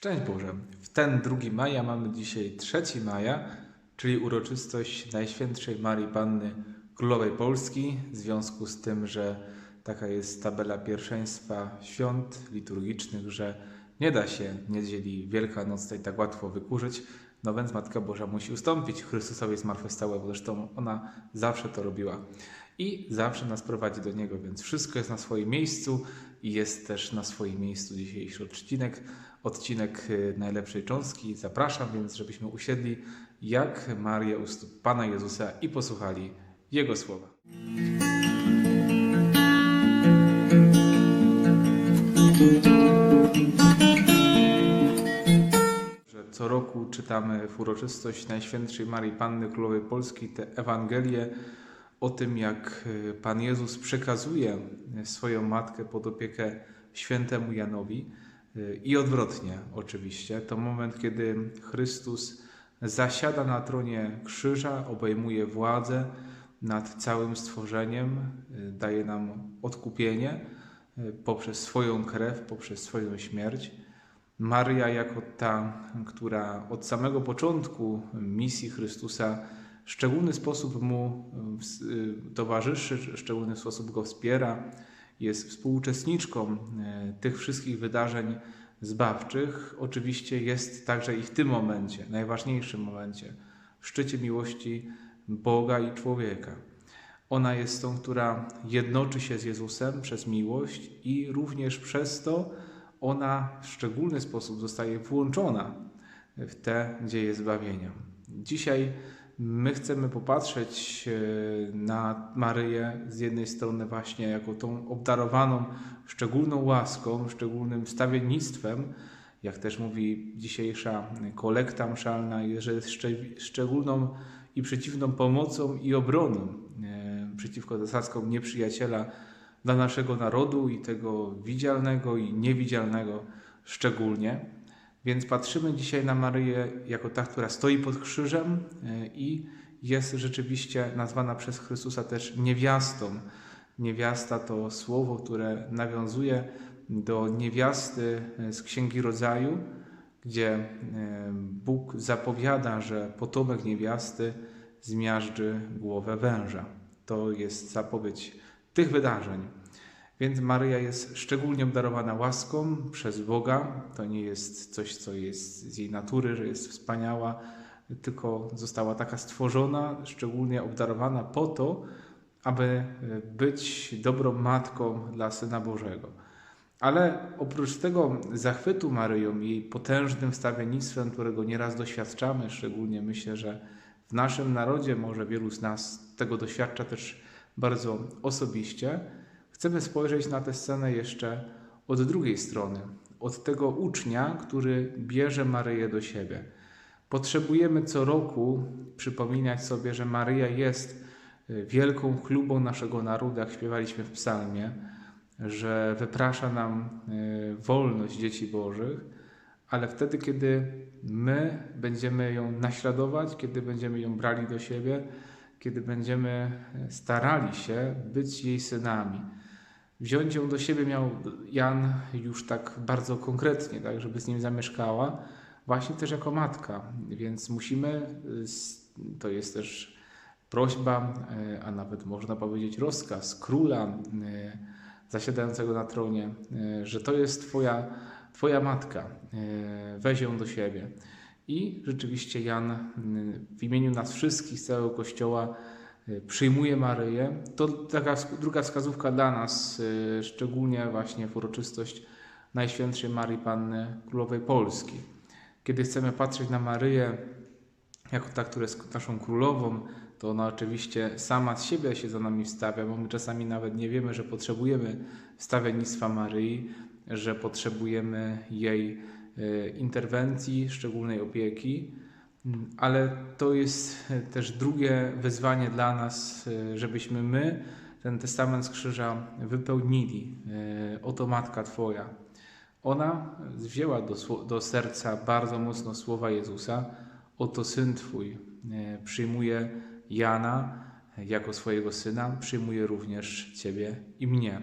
Szczęść Boże. W ten 2 maja mamy dzisiaj 3 maja, czyli uroczystość Najświętszej Marii Panny Królowej Polski, w związku z tym, że taka jest tabela pierwszeństwa świąt liturgicznych, że nie da się niedzieli Wielkanocnej tak łatwo wykurzyć, no więc Matka Boża musi ustąpić Chrystusowi zmartwychwstałemu, zresztą ona zawsze to robiła i zawsze nas prowadzi do Niego, więc wszystko jest na swoim miejscu i jest też na swoim miejscu dzisiejszy odcinek, odcinek y, najlepszej cząstki. Zapraszam więc, żebyśmy usiedli jak Marię u stóp Pana Jezusa i posłuchali Jego słowa. Roku czytamy w uroczystość Najświętszej Marii Panny Królowej Polski tę Ewangelię o tym, jak y, Pan Jezus przekazuje y, swoją matkę pod opiekę świętemu Janowi y, i odwrotnie oczywiście. To moment, kiedy Chrystus zasiada na tronie krzyża, obejmuje władzę nad całym stworzeniem, daje nam odkupienie poprzez swoją krew, poprzez swoją śmierć. Maria, jako ta, która od samego początku misji Chrystusa w szczególny sposób mu y, towarzyszy, w szczególny sposób go wspiera, jest współuczestniczką y, tych wszystkich wydarzeń zbawczych, oczywiście jest także i w tym momencie, najważniejszym momencie, w szczycie miłości Boga i człowieka. Ona jest tą, która jednoczy się z Jezusem przez miłość i również przez to, ona w szczególny sposób zostaje włączona w te dzieje zbawienia. Dzisiaj my chcemy popatrzeć e, na Maryję z jednej strony właśnie jako tą obdarowaną szczególną łaską, szczególnym wstawiennictwem, jak też mówi dzisiejsza kolekta mszalna, że jest szczeg- szczególną i przeciwną pomocą i obroną e, przeciwko zasadzkom nieprzyjaciela dla naszego narodu i tego widzialnego i niewidzialnego szczególnie. Więc patrzymy dzisiaj na Maryję jako ta, która stoi pod krzyżem e, i jest rzeczywiście nazwana przez Chrystusa też niewiastą. Niewiasta to słowo, które nawiązuje do niewiasty e, z Księgi Rodzaju, gdzie e, Bóg zapowiada, że potomek niewiasty zmiażdży głowę węża. To jest zapowiedź tych wydarzeń. Więc Maryja jest szczególnie obdarowana łaską przez Boga. To nie jest coś, co jest z jej natury, że jest wspaniała, tylko została taka stworzona, szczególnie obdarowana po to, aby być dobrą matką dla Syna Bożego. Ale oprócz tego zachwytu Maryją, jej potężnym wstawiennictwem, którego nieraz doświadczamy, szczególnie myślę, że w naszym narodzie może wielu z nas tego doświadcza też bardzo osobiście, chcemy spojrzeć na tę scenę jeszcze od drugiej strony, od tego ucznia, który bierze Maryję do siebie. Potrzebujemy co roku przypominać sobie, że Maryja jest y, wielką chlubą naszego narodu, jak śpiewaliśmy w psalmie, że wyprasza nam y, wolność dzieci Bożych, ale wtedy, kiedy my będziemy ją naśladować, kiedy będziemy ją brali do siebie, kiedy będziemy starali się być jej synami. Wziąć ją do siebie miał Jan już tak bardzo konkretnie, tak, żeby z nim zamieszkała, właśnie też jako matka. Więc musimy, to jest też prośba, a nawet można powiedzieć rozkaz króla zasiadającego na tronie, że to jest Twoja, twoja matka, weź ją do siebie. I rzeczywiście Jan w imieniu nas wszystkich, całego Kościoła, przyjmuje Maryję. To taka druga wskazówka dla nas, szczególnie właśnie w uroczystość Najświętszej Marii Panny Królowej Polski. Kiedy chcemy patrzeć na Maryję jako ta, która jest naszą królową, to ona oczywiście sama z siebie się za nami wstawia, bo my czasami nawet nie wiemy, że potrzebujemy wstawiennictwa Maryi, że potrzebujemy jej interwencji, szczególnej opieki. Ale to jest też drugie wyzwanie dla nas, żebyśmy my ten testament z krzyża wypełnili. Oto Matka Twoja. Ona wzięła do, do serca bardzo mocno słowa Jezusa. Oto Syn Twój. Przyjmuje Jana jako swojego syna, przyjmuje również Ciebie i mnie.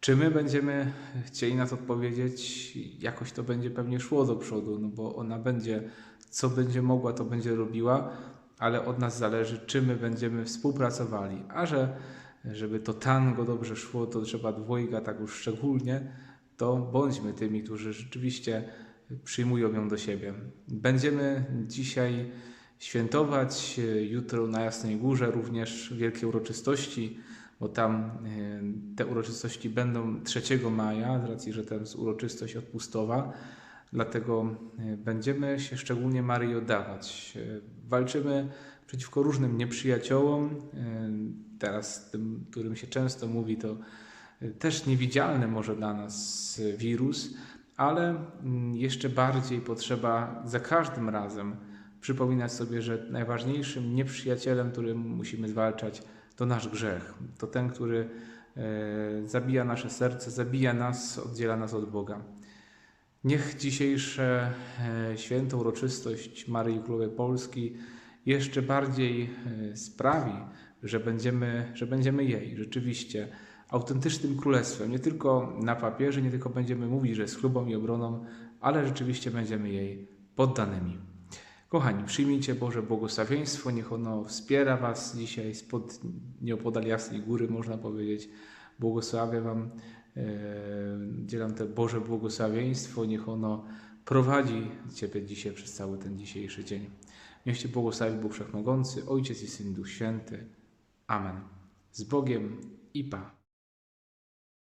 Czy my będziemy chcieli na to odpowiedzieć? Jakoś to będzie pewnie szło do przodu, no bo ona będzie, co będzie mogła, to będzie robiła, ale od nas zależy, czy my będziemy współpracowali. A że, żeby to tango dobrze szło, to trzeba dwojga tak już szczególnie, to bądźmy tymi, którzy rzeczywiście przyjmują ją do siebie. Będziemy dzisiaj świętować, jutro na Jasnej Górze również wielkie uroczystości, bo tam e, te uroczystości będą 3 maja, z racji, że to jest uroczystość odpustowa. Dlatego e, będziemy się szczególnie Maryi oddawać. E, Walczymy przeciwko różnym nieprzyjaciołom. Teraz tym, którym się często mówi, to też niewidzialny może dla nas wirus, ale mm, jeszcze bardziej potrzeba za każdym razem przypominać sobie, że najważniejszym nieprzyjacielem, którym musimy zwalczać, to nasz grzech. To ten, który e, zabija nasze serce, zabija nas, oddziela nas od Boga. Niech dzisiejsze e, święto, uroczystość Maryi Królowej Polski jeszcze bardziej e, sprawi, że będziemy, że będziemy jej rzeczywiście autentycznym królestwem. Nie tylko na papierze, nie tylko będziemy mówić, że jest chlubą i obroną, ale rzeczywiście będziemy jej poddanymi. Kochani, przyjmijcie Boże błogosławieństwo, niech ono wspiera Was dzisiaj spod nieopodal Jasnej Góry, można powiedzieć. Błogosławię Wam, e, dzielam te Boże błogosławieństwo, niech ono prowadzi Ciebie dzisiaj przez cały ten dzisiejszy dzień. Niech Cię błogosławi Bóg Wszechmogący, Ojciec i Syn, Duch Święty. Amen. Z Bogiem i Pa.